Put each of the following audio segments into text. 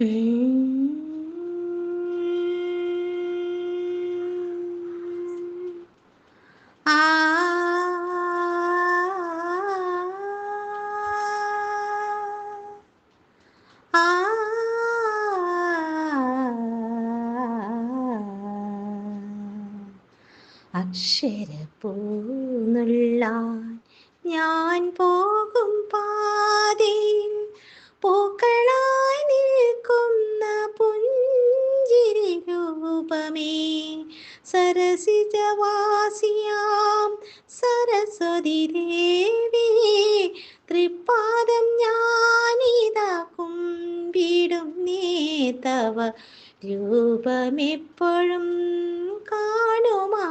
അക്ഷരപ്പൂന്നുള്ളാൻ ഞാൻ പോകും. രൂപമേ. സരസിജവാസിയാം സരസ്വതി ദേവി തൃപ്പാദം ഞാനിതാ കുമ്പിടും നേതവ രൂപമെപ്പോഴും കാണുമാറാകണേ.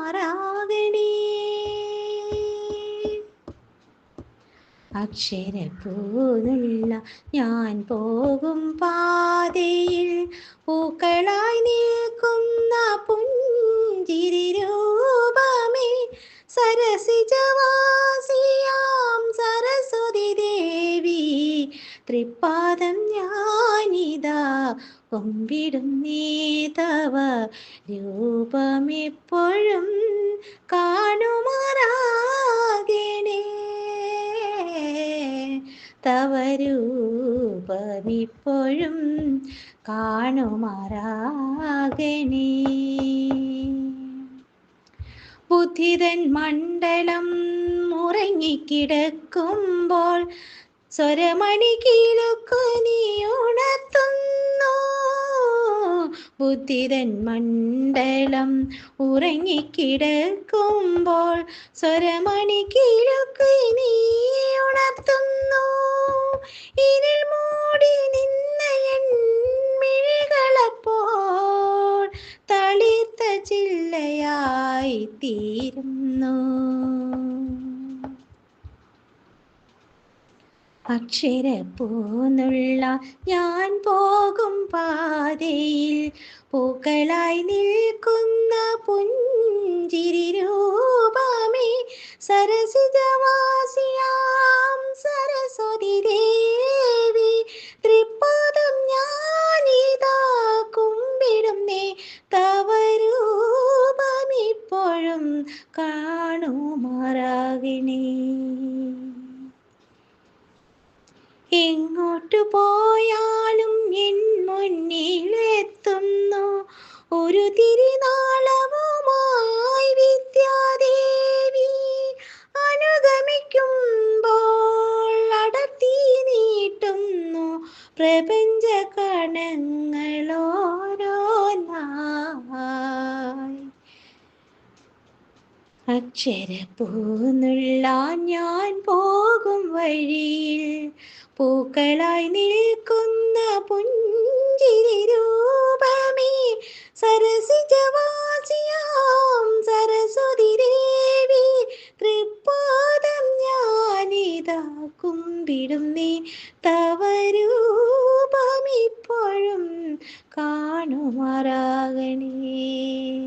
അക്ഷരപ്പൂനുള്ള ഞാൻ പോകും പാതയിൽ പൂക്കളായി തൃപ്പാദം ഞാനിതാ കൊമ്പിടും നീതവ രൂപമെപ്പോഴും കാണുമാറാകണേ. തവ രൂപമിപ്പോഴും കാണുമാറാകണേ. ബുദ്ധിതൻ മണ്ഡലം ഉറങ്ങിക്കിടക്കുമ്പോൾ സ്വരമണി കീഴൊക്കെ നീ ബുദ്ധിതൻ മണ്ഡലം ഉറങ്ങിക്കിടക്കുമ്പോൾ സ്വരമണി കീഴൊക്കെ നീ ഉണർത്തുന്നു. ഇരുൾ മൂടി നിന്ന എൺമിഴികളപ്പോൾ മിഴികളപ്പോൾ തളിർത്ത ചില്ലയായി തീരുന്നു. അക്ഷരപ്പൂന്നുള്ള ഞാൻ പോകും പാതയിൽ. പൂക്കളായി നിൽക്കുന്ന പുഞ്ചിരി രൂപമേ സരസിജവാസിയാം സരസ്വതി ദേവി. തൃപ്പാദം ഞാനിതാ കുമ്പിടുന്നേ തവ രൂപമിപ്പോഴും കാണുമാറാകണേ. എങ്ങോട്ടു പോയാലും എൻ മുന്നിലെത്തുന്നു. ഒരു തിരുനാളവുമായി വിദ്യാദേവി അനുഗമിക്കുമ്പോൾ അടർത്തി നീട്ടുന്നു. പ്രപഞ്ച അക്ഷരപ്പൂന്നുള്ള ഞാൻ പോകും വഴിയിൽ. പൂക്കളായി നിൽക്കുന്ന പുഞ്ചിരി രൂപമേ സരസിജവാസിയാം സരസ്വതി ദേവി. തൃപ്പാദം ഞാനിതാ കുമ്പിടുന്നേ തവരൂപമിപ്പോഴും തവ രൂപമിപ്പോഴും കാണുമാറാകണേ.